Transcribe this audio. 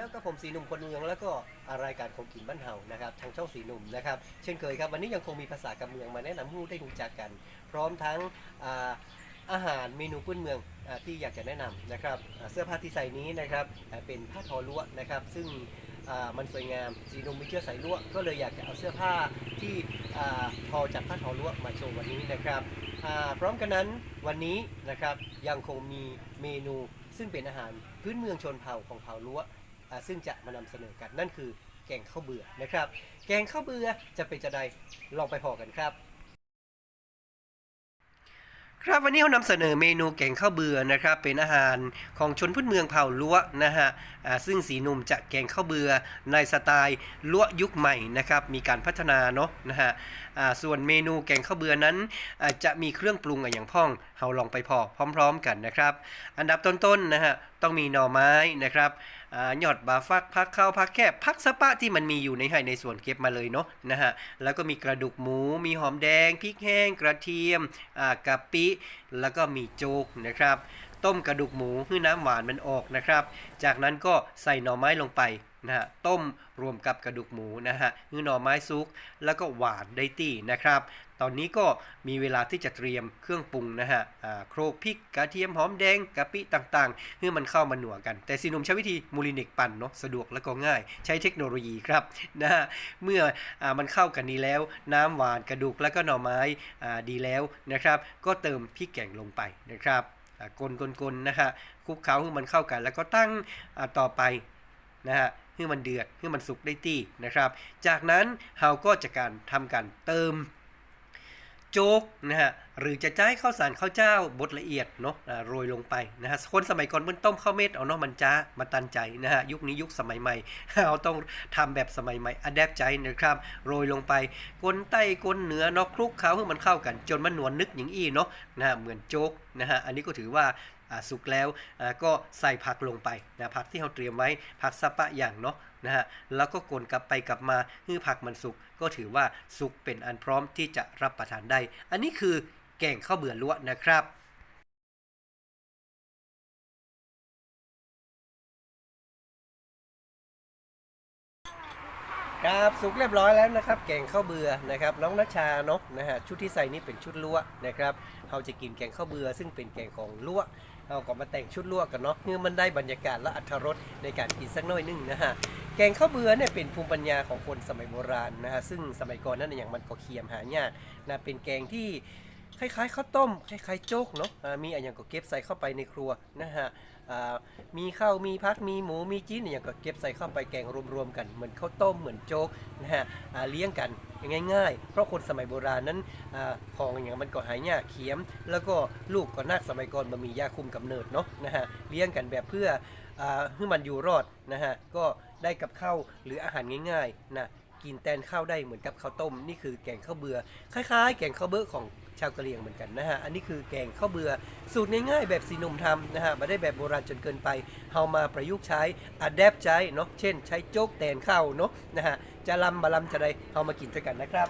แล้วก็ผมสีหนุ่มคนเมืองแล้วก็รายการของกินบ้านเฮานะครับทางช่องสีหนุ่มนะครับเช่นเคยครับวันนี้ยังคงมีภาษากับเมืองมาแนะนำให้ได้รู้จักกัน พร้อมทั้งอาหารเมนูพื้นเมืองอที่อยากจะแนะนำนะครับเสื้อผ้าที่ใส่นี้นะครับเป็นผ้าทอลวดนะครับซึ่งมันสวยงามสีหนุ่มมีเชื้อสายลวก็เลยอยากจะเอาเสื้อผ้าที่ทอจากผ้าทอลวมาโชว์วันนี้นะครับพร้อมกันนั้นวันนี้นะครับยังคงมีเมนูซึ่งเป็นอาหารพื้นเมืองชนเผ่าของเผ่าลวดอ่า ซึ่งจะมานำเสนอกันนั่นคือแกงข้าวเบื่อนะครับ แกงข้าวเบื่อจะเป็นจะใดลองไปพอกันครับครับวันนี้เรานำเสนอเมนูแกงข้าวเบื่อนะครับ เป็นอาหารของชนพื้นเมืองเผ่าล้วนะฮะซึ่งสีหนุ่มจะแกงข้าวเบื่อในสไตล์ล้วยุคใหม่นะครับ มีการพัฒนาเนาะนะฮะ ส่วนเมนูแกงข้าวเบื่อนั้นอาจะมีเครื่องปรุงอย่างพ่องเราลองไปพอพร้อม ๆ กันนะครับ อันดับต้นๆนะฮะต้องมีหน่อไม้นะครับอ่าหยอดบาฟักพักข้าวพักแคบพักสะปะที่มันมีอยู่ในไห่ในส่วนเก็บมาเลยเนาะนะฮะแล้วก็มีกระดูกหมู มีหอมแดงพริกแห้ง กระเทียมอ่ากะปิ แล้วก็มีโจ๊กนะครับ ต้มกระดูกหมูให้น้ำหวานมันออกนะครับ จากนั้นก็ใส่หน่อไม้ลงไปนะฮะต้มรวมกับกระดูกหมูนะฮะให้หน่อไม้ซุก แล้วก็หวานได้ตี้นะครับ ตอนนี้ก็มีเวลาที่จะเตรียมเครื่องปรุงนะฮะโครกพริกกระเทียมหอมแดงกะปิต่างๆให้มันเข้ามาหนัวกัน แต่สีนุ่มใช้วิธีมูลินิกปั่นเนาะสะดวกและก็ง่าย ใช้เทคโนโลยีครับนะฮะเมื่ออมันเข้ากันดีแล้ว น้ำหวานกระดูกแล้วก็หน่อไม้ดีแล้วนะครับ ก็เติมพริกแกงลงไปนะครับ กลกลๆนะฮะคลุกเคล้าให้มันเข้ากัน แล้วก็ตั้งต่อไปนะฮะให้มันเดือดให้มันสุกได้ที่นะครับ จากนั้นเราก็จะการทำการเติม โจ๊กนะฮะหรือจะจ่ายข้าวสารข้าวเจ้าบดละเอียดเนาะโรยลงไปนะฮะคนสมัยก่อนมันต้มข้าวเม็ดเอาเนาะมันจ้ามาตันใจนะฮะยุคนี้ยุคสมัยใหม่เราต้องทำแบบสมัยใหม่อัดแอปใจนะครับโรยลงไปกนใต้กนเหนือเนาะคลุกเคล้าให้มันเข้ากัน จนมันหนวลนึกอย่างอี้เนาะนะฮะเหมือนโจ๊กนะฮะอันนี้ก็ถือว่า สุกแล้วก็ใส่ผักลงไปนะผักที่เราเตรียมไว้ผักสะปะอย่างเนาะนะฮะแล้วก็กลนกลับไปกลับมาให้ผักมันสุกก็ถือว่าสุกเป็นอันพร้อมที่จะรับประทานได้ อันนี้คือแกงข้าวเบื่อลวนะครับครับสุกเรียบร้อยแล้วนะครับ แกงข้าวเบื่อนะครับ น้องนัชชาเนาะนะฮะชุดที่ใส่นี่เป็นชุดลวกนะครับเราจะกินแกงข้าวเบื่อซึ่งเป็นแกงของลวก เราก็มาแต่งชุดลวกกันเนาะเพื่อมันได้บรรยากาศและอรรถรสในการกินสักหน่อยหนึงนะฮะแกงข้าวเบื่อเนี่ยเป็นภูมิปัญญาของคนสมัยโบราณนะฮะซึ่งสมัยก่อนนั้นอย่างมันก็เคียมหายากนะเป็นแกงที่คล้ายๆข้าวต้มคล้ายๆโจ๊กเนาะมีอะไรอย่างก็เก็บใส่เข้าไปในครัวนะฮะ มีข้าวมีพักมีหมูมีจีนอย่างก็เก็บใส่เข้าไปแกงรวมๆกันเหมือนข้าวต้มเหมือนโจ๊กนะฮะเลี้ยงกันง่ายๆ เพราะคนสมัยโบราณนั้นอของอย่างมันก็หายากเขียม แล้วก็ลูกก็นาคสมัยก่อนมันมียาคุมกำเนิดเนาะนะฮะเลี้ยงกันแบบเพื่อให้มันอยู่รอดนะฮะก็ได้กับข้าวหรืออาหารง่ายๆนะกินแทนข้าวได้เหมือนกับข้าวต้ม นี่คือแกงข้าวเบือคล้ายๆ แกงข้าวเบือของ ชาวกะเหรี่ยงเหมือนกันนะฮะ อันนี้คือแกงข้าวเบือสูตรง่ายๆแบบสีหนุ่มทำนะฮะไม่ได้แบบโบราณจนเกินไปเอามาประยุกต์ใช้อัดแอปใช้เนาะเช่น ใช้โจ๊กแตนข้าวเนาะนะฮะจะลำบาลำจะไดเอามากินด้วยกันนะครับ